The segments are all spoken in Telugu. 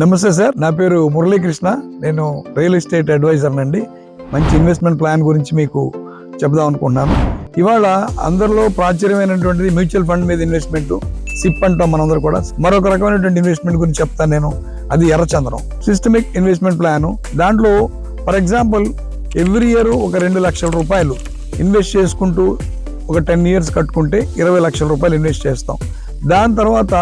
నమస్తే సార్ నా పేరు మురళీకృష్ణ. నేను రియల్ ఎస్టేట్ అడ్వైజర్ అండి. మంచి ఇన్వెస్ట్మెంట్ ప్లాన్ గురించి మీకు చెప్దాం అనుకుంటున్నాను. ఇవాళ అందరిలో ప్రాచుర్యమైనటువంటిది మ్యూచువల్ ఫండ్ మీద ఇన్వెస్ట్మెంట్ సిప్ అంటాం మనందరూ కూడా. మరొక రకమైనటువంటి ఇన్వెస్ట్మెంట్ గురించి చెప్తాను నేను. అది ఎర్రచంద్రం సిస్టమిక్ ఇన్వెస్ట్మెంట్ ప్లాన్. దాంట్లో ఫర్ ఎగ్జాంపుల్ ఎవ్రీ ఇయర్ ఒక రెండు లక్షల రూపాయలు ఇన్వెస్ట్ చేసుకుంటూ ఒక టెన్ ఇయర్స్ కట్టుకుంటే ఇరవై లక్షల రూపాయలు ఇన్వెస్ట్ చేస్తాం. దాని తర్వాత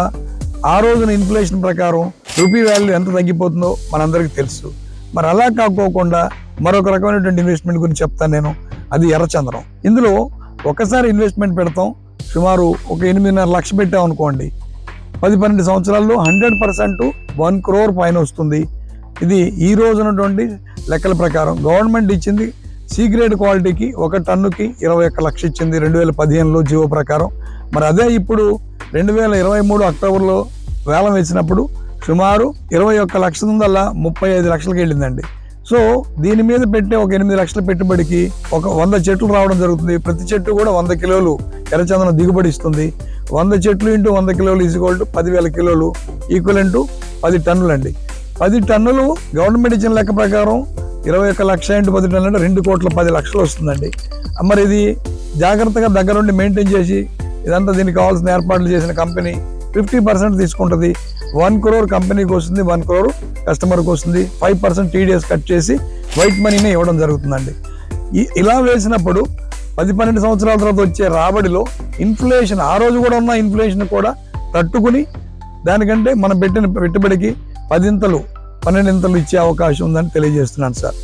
ఆ రోజున ఇన్ఫ్లేషన్ ప్రకారం రూపీ వాల్యూ ఎంత తగ్గిపోతుందో మనందరికీ తెలుసు. మరి అలా కాకోకుండా మరొక రకమైనటువంటి ఇన్వెస్ట్మెంట్ గురించి చెప్తాను నేను. అది ఎర్రచంద్రం ఇందులో ఒకసారి ఇన్వెస్ట్మెంట్ పెడతాం. సుమారు ఒక ఎనిమిదిన్నర లక్ష పెట్టాం అనుకోండి. పది పన్నెండు సంవత్సరాల్లో హండ్రెడ్ పర్సెంట్ వన్ క్రోర్ పైన వస్తుంది. ఇది ఈ రోజునటువంటి లెక్కల ప్రకారం. గవర్నమెంట్ ఇచ్చింది సి గ్రేడ్ క్వాలిటీకి ఒక టన్నుకి ఇరవై ఒక్క లక్ష ఇచ్చింది రెండు వేల పదిహేనులో జీవో ప్రకారం. మరి అదే ఇప్పుడు రెండు వేల ఇరవై మూడు అక్టోబర్లో వేలం వేసినప్పుడు సుమారు ఇరవై ఒక్క లక్షల ఉందల్లా ముప్పై ఐదు లక్షలకి వెళ్ళిందండి. సో దీని మీద పెట్టే ఒక ఎనిమిది లక్షల పెట్టుబడికి ఒక వంద చెట్లు రావడం జరుగుతుంది. ప్రతి చెట్టు కూడా వంద కిలోలు ఎర్రచందనం దిగుబడి ఇస్తుంది. వంద చెట్లు ఇంటూ వంద కిలోలు ఈజ్వల్ టు పదివేల కిలోలు ఈక్వల్ టు పది టన్నులు అండి పది టన్నులు గవర్నమెంట్ ఇచ్చిన లెక్క ప్రకారం ఇరవై ఒక్క లక్ష ఇంటూ పది టన్నులు అంటే రెండు కోట్ల పది లక్షలు వస్తుందండి. మరి ఇది జాగ్రత్తగా దగ్గరుండి మెయింటైన్ చేసి ఇదంతా దీనికి కావాల్సిన ఏర్పాట్లు చేసిన కంపెనీ ఫిఫ్టీ పర్సెంట్ తీసుకుంటుంది. వన్ క్రోర్ కంపెనీకి వస్తుంది వన్ క్రోర్ కస్టమర్కి వస్తుంది ఫైవ్ పర్సెంట్ టీడీఎస్ కట్ చేసి వైట్ మనీనే ఇవ్వడం జరుగుతుందండి. ఇలా వేసినప్పుడు పది పన్నెండు సంవత్సరాల తర్వాత వచ్చే రాబడిలో ఇన్ఫ్లేషన్ ఆ రోజు కూడా ఉన్న ఇన్ఫ్లేషన్ కూడా తట్టుకుని దానికంటే మనం పెట్టిన పెట్టుబడికి పదింతలు పన్నెండింతలు ఇచ్చే అవకాశం ఉందని తెలియజేస్తున్నాను సార్.